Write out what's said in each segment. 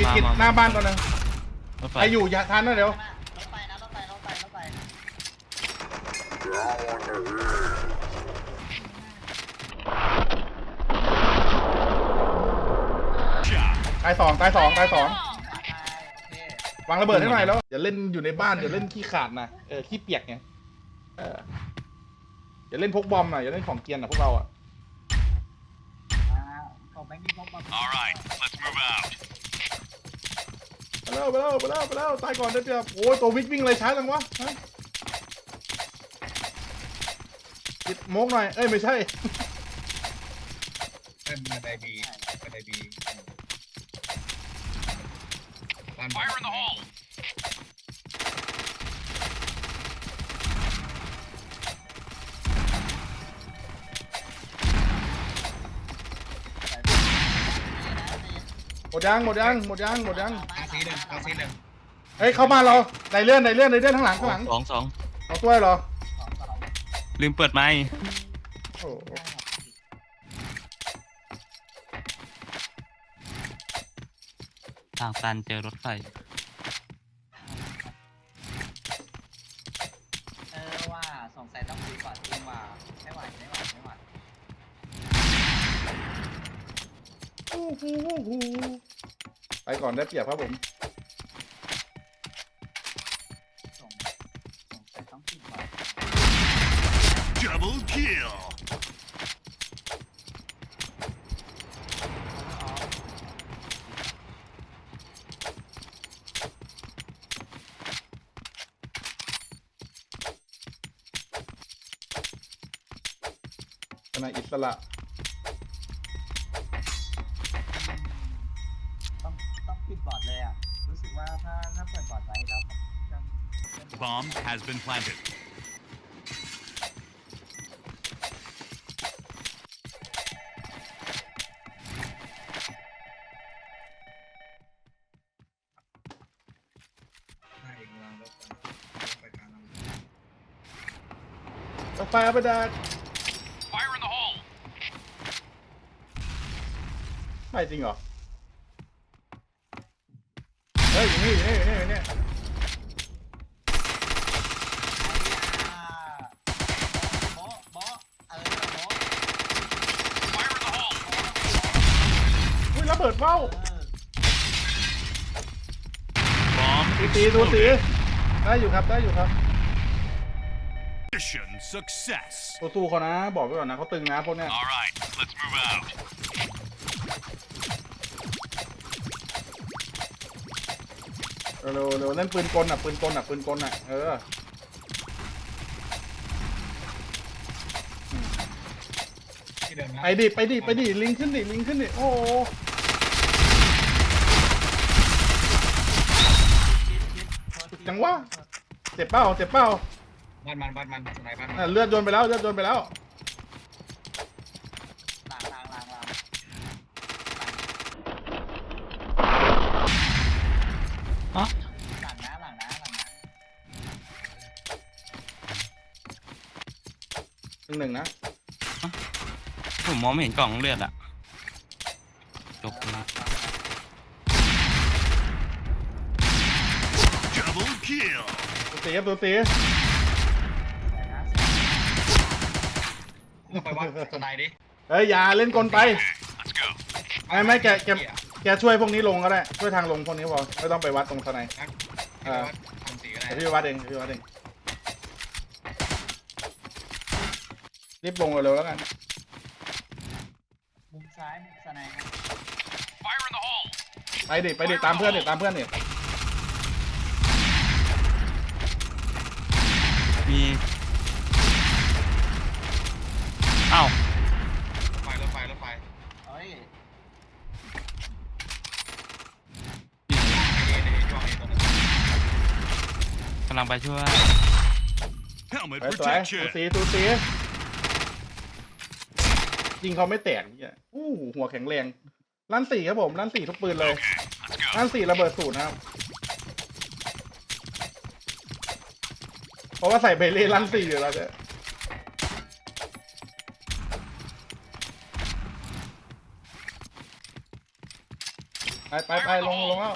ปิดมาปิดมาหน้าบ้านก่อนนะรถไฟใครอยู่อย่าทันนะเดี๋ยวรถไฟนะรถไฟรถไฟรถไฟตายสองตายสองตายสองตายโอเควางระเบิดให้หน่อยแล้วอย่าเล่นอยู่ในบ้านอย่าเล่นขี้ขาดนะเออขี้เปียกไงเอออย่าเล่นพกบอมนะอย่าเล่นของเกรียนนะพวกเราอะอ่าผมไม่มีพกมา All right, let's move out. ไปแล้วไปแล้วไปแล้วไปแล้วตายก่อนเดี๋ยวจะโอ้ยตัววิ่งวิ่งอะไรช้าจังวะฮะปิดโมกหน่อย เอ้ยไม่ใช่เป็นบันไดบีบันไดบีบ้าน Fire in the hole. หมดยังหมดยังหมดยังหมดยังอา ซีหนึ่งอาซีหนึ่งเฮ้ยเข้ามาเราไดเลื่อนไดเลื่อนไดเลื่อนข้างหลังข้างหลังสองสองเอาตัวเหรอสองสองลืมเปิดไมค์โอ้โหทางตันเจอรถไฟเออว่าสงสัยต้องคุยก่อนจริงว่าไม่ไหวไม่ไหวไม่ไหว โอ้โหไป ก่อนได้เปรียบครับผมสงสงสัยต้องคุยก่อน Double kill. คณะอิสระ ปิดบอร์ดเลยอะ รู้สึกว่าถ้าถ้าเปิดบอร์ดไว้แล้วจะจะ Bomb has been planted. หน้าเองวางรถรถไฟกลางลำกาแฟเอาไปแดก Fire in the hole. ไม่จริงเหรอเฮ้ยอยู่นี่อยู่นี่อยู่นี่อยู่นี่โบ๊ะโบ๊ะเออโบ๊ะอุ้ยระเบิดเบ้าเออ Bomb สีสีดูสีได้อยู่ครับได้อยู่ครับ mission success. สู้เขานะ บอกไว้ก่อนนะเขาตึงนะพวกเนี้ย All right, let's move out. เร็วๆเร็วเล่นปืนกลอะปืนกลอะปืนกลอะเออที่เดิมนะไปดิไปดิไปดิลิงขึ้นดิลิงขึ้นดิโอ้โหจังวะเจ็บเป้าเจ็บเป้าบ้านมันบ้านมันสไนบ้านมัน อะเลือดโยนไปแล้วเลือดโยนไปแล้ว นึ่งหนึ่งนะผมมองไม่เห็นกล่องเลือดอะจบเลย Double kill. ดูสีครับดูสีมึงไปวัดสไนดิเฮ้ยอย่าเล่นกลไป Let's go. ไม่ไม่แกแกแกช่วยพวกนี้ลงก็ได้ ช่วยทางลงพวกนี้พอไม่ต้องไปวัดตรงทนายนักที่ไปวัดทำสีก็ได้ เดี๋ยวพี่ไปวัดเองเดี๋ยวพี่วัดเอง รีบลงเร็วๆแล้วกันมุมซ้ายมุมสไนด์ครับ Fire in the hole. ไปดิไปดิตามเพื่อนดิตามเพื่อนดิมีเอ้ารถไฟรถไฟรถไฟเฮ้ยเอเอเอช่วงเอตัวนึงกำลังไปช่วย Helmet ไปสวยดู protection. สีดูสี ยิงเขาไม่แตกเนี่ยอู้หูหัวแข็งแรงลั่นสี่ครับผมลั่นสี่ทุกปืนเลย Let's go. ลั่นสี่ระเบิดสูตรนะครับ เพราะว่าใส่เบลเล่ลั่นสี่อยู่แล้วเนี่ยไปไปไปลงลงแล้ว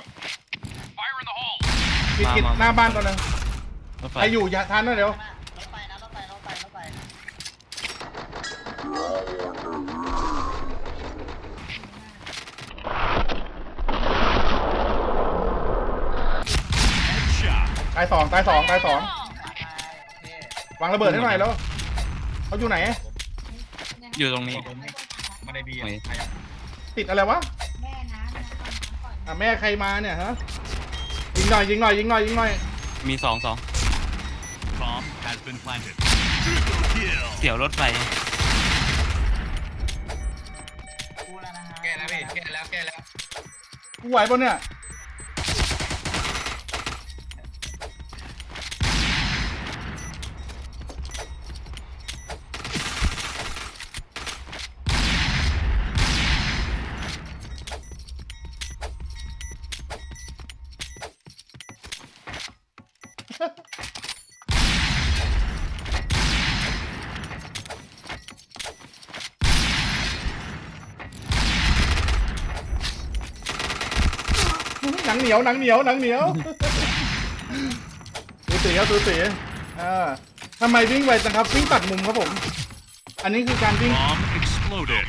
Fire in the hole. กิดกิดหน้าบ้านตัวหนึงรถไฟใครอยู่อย่าทันนะเดี๋ยว ตายสองตายสองตายสองตายโอเควางระเบิดให้หน่อยแล้วเขาอยู่ไหน อยู่ตรงนี้ผมไม่ได้บีอะโอ้ยใครอะติดอะไรวะแม่นะแม่ก่อนนะก่อนอะแม่ใครมาเนี่ยฮะยิงหน่อยยิงหน่อยยิงหน่อยยิงหน่อยมีสองสอง Bomb has been planted. Triple kill. เสี่ยวรถไฟกูแล้วนะฮะแก้แล้วพี่แก้แล้วแก้แล้วกูไหวปะเนี่ย หนังเหนียวหนังเหนียวหนังเหนียวสูสีครับสูสีอ่าทำไมวิ่งไวจังครับวิ่งตัดมุมครับผม อันนี้คือการวิ่ง Bomb exploded.